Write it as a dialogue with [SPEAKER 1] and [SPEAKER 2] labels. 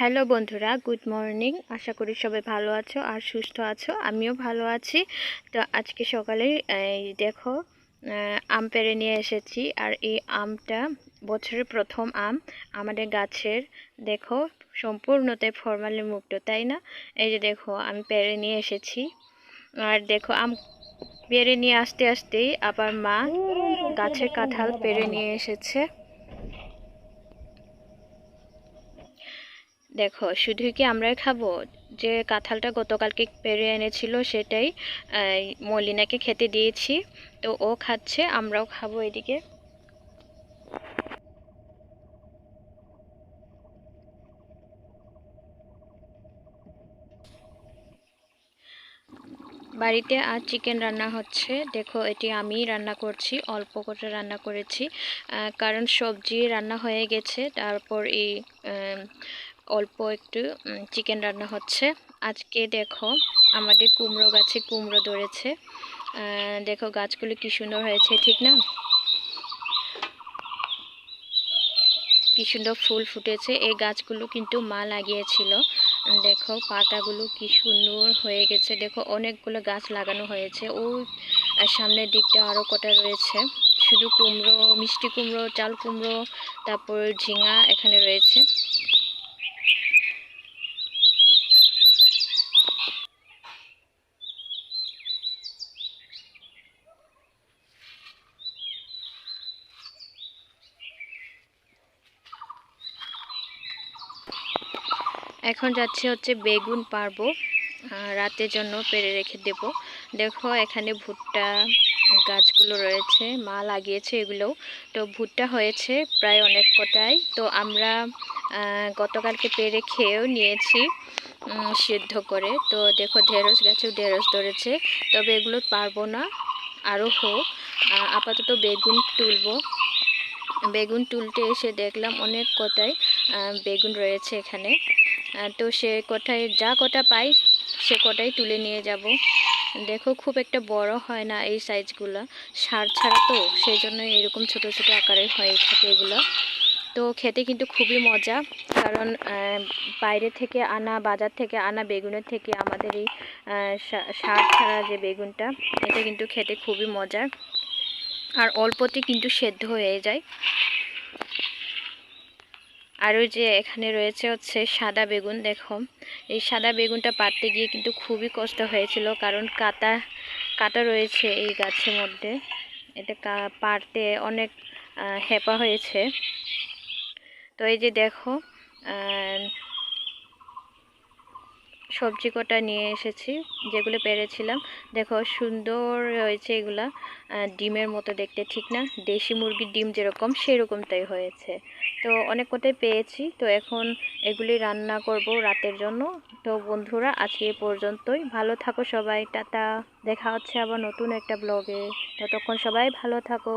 [SPEAKER 1] Hello বন্ধুরা, good morning. আশা করি সবাই ভালো আছো আর সুস্থ আছো। আমিও ভালো আছি। তো আজকে সকালে দেখো আম পেড়ে নিয়ে এসেছি। আর এই আমটা বছরের প্রথম আম আমাদের গাছের, দেখো, সম্পূর্ণতে ফরমালি মুক্ত, তাই না? এই যে দেখো, আমি পেড়ে নিয়ে এসেছি। আর দেখো, আম পেড়ে নিয়ে আসতে আসতেই আবার মা গাছের কাঁঠাল পেড়ে নিয়ে এসেছে। দেখো, শুধুই কি আমরাই খাব? যে কাঁঠালটা গতকালকে পেরে এনেছিল সেটাই মলিনাকে খেতে দিয়েছি, তো ও খাচ্ছে, আমরাও খাব এদিকে। বাড়িতে আজ চিকেন রান্না হচ্ছে। দেখো, এটি আমি রান্না করছি, অল্প করে রান্না করেছি। কারণ সবজি রান্না হয়ে গেছে, তারপর এই অল্প একটু চিকেন রান্না হচ্ছে। আজকে দেখো, আমাদের কুমড়ো গাছে কুমড়ো ধরেছে। দেখো গাছগুলো কি সুন্দর হয়েছে, ঠিক না? কি সুন্দর ফুল ফুটেছে। এই গাছগুলো কিন্তু মা লাগিয়েছিল। দেখো পাতাগুলো কি সুন্দর হয়ে গেছে। দেখো অনেকগুলো গাছ লাগানো হয়েছে। ও সামনের দিকটা আরও কটা রয়েছে। শুধু কুমড়ো, মিষ্টি কুমড়ো, চাল কুমড়ো, তারপর ঝিঙা এখানে রয়েছে। এখন যাচ্ছে হচ্ছে বেগুন পারব রাতের জন্য পেরে রেখে দেব। দেখো এখানে ভুট্টা গাছগুলো রয়েছে, মা লাগিয়েছে এগুলোও। তো ভুট্টা হয়েছে প্রায় অনেক কটাই। তো আমরা গতকালকে পেরে খেয়েও নিয়েছি সিদ্ধ করে। তো দেখো ঢেঁড়স গাছেও ঢেঁড়স ধরেছে, তবে এগুলো পারব না, আরও হোক। আপাতত বেগুন তুলবো। বেগুন তুলতে এসে দেখলাম অনেক কটাই বেগুন রয়েছে এখানে। তো সে কটায় যা কটা পাই, সে কটাই তুলে নিয়ে যাব। দেখো খুব একটা বড় হয় না এই সাইজগুলো সার ছাড়া তো সেই জন্য এরকম ছোট ছোট আকারে হয়ে থাকে এগুলো। তো খেতে কিন্তু খুবই মজা, কারণ বাইরে থেকে আনা, বাজার থেকে আনা, বেগুনের থেকে আমাদের এই সার ছাড়া যে বেগুনটা, এটা কিন্তু খেতে খুবই মজার। আর অল্পতে কিন্তু সেদ্ধ হয়ে যায়। আর ওই যে এখানে রয়েছে হচ্ছে সাদা বেগুন, দেখো। এই সাদা বেগুনটা পাড়তে গিয়ে কিন্তু খুবই কষ্ট হয়েছিল, কারণ কাটা কাটা রয়েছে এই গাছের মধ্যে। এটা পাড়তে অনেক হেপা হয়েছে। তো এই যে দেখো সবজি কটা নিয়ে এসেছি, যেগুলো পেরেছিলাম। দেখো, সুন্দর হয়েছে এগুলা। ডিমের মতো দেখতে, ঠিক না? দেশি মুরগির ডিম যেরকম সেরকম তাই হয়েছে। তো অনেক কটাই পেয়েছি। তো এখন এগুলি রান্না করব রাতের জন্য। তো বন্ধুরা, আজকে এ পর্যন্তই। ভালো থাকো সবাই। টাটা। দেখা হচ্ছে আবার নতুন একটা ব্লগে ততক্ষণ সবাই ভালো থাকো।